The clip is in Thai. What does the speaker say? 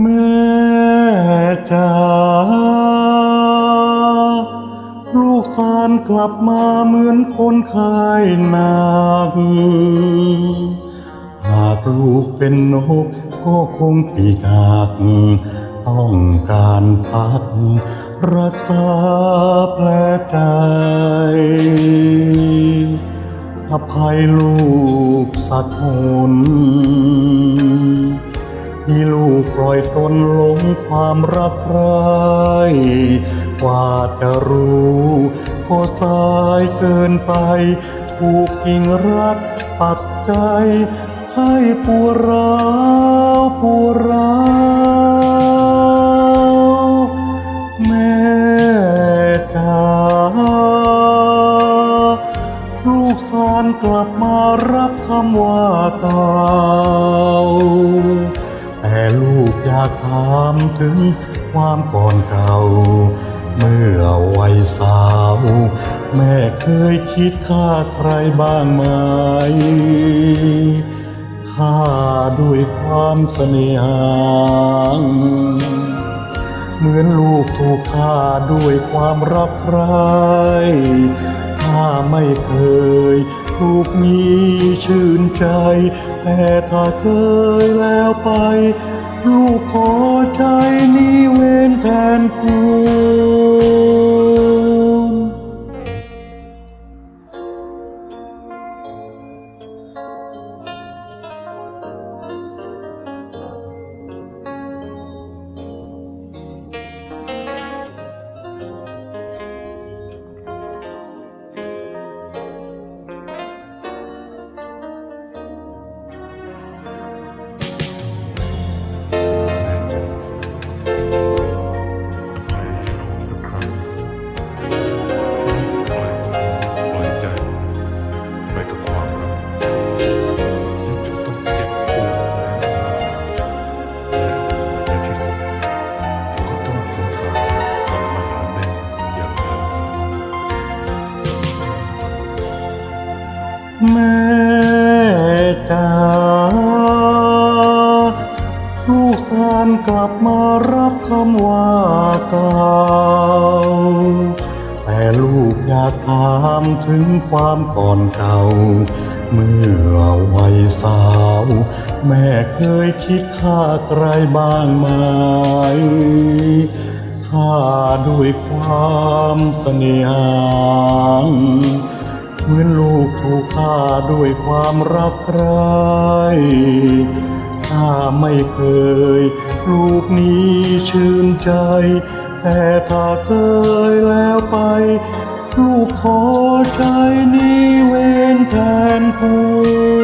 เม่จ๋าลูกสานกลับมาเหมือนคนไข้หนักหากลูกเป็นนกก็คงปีกหักต้องการพักรักษาแผลใจอภัยลูกสัตว์หน ล่อยตนหลงความรักใครกว่าจะรู้ก็สายเกินไปถูกกิ่งรักปักใจ ให้ปวร้าวปวร้าวแม่จ๋าลูกสารกลับมารับคำว่าเก่าากถามถึงความก่อนเก่า เมื่อวัยสาว แม่เคยคิดฆ่าใครบ้างไหมฆ่าด้วยความเสน่หาเหมือนลูกถูกฆ่าด้วยความรักใครถ้าไม่เคยลูกมีชื่นใจ แต่ถ้าเคยแล้วไป ลูกขอใจนี้เว้นแทนคุณ แม่จ๋าลูกสานกลับมารับคำว่าเก่าแต่ลูกอยากถามถึงความก่อนเก่า เมื่อวัยสาว แม่เคยคิดฆ่าใครบ้างไหมฆ่าด้วยความเสน่หา ข้าด้วยความรักใครข้าไม่เคยลูกนี้ชื่นใจ แต่ถ้าเคยแล้วไป ลูกขอใจนี้เว้นแทนคุณ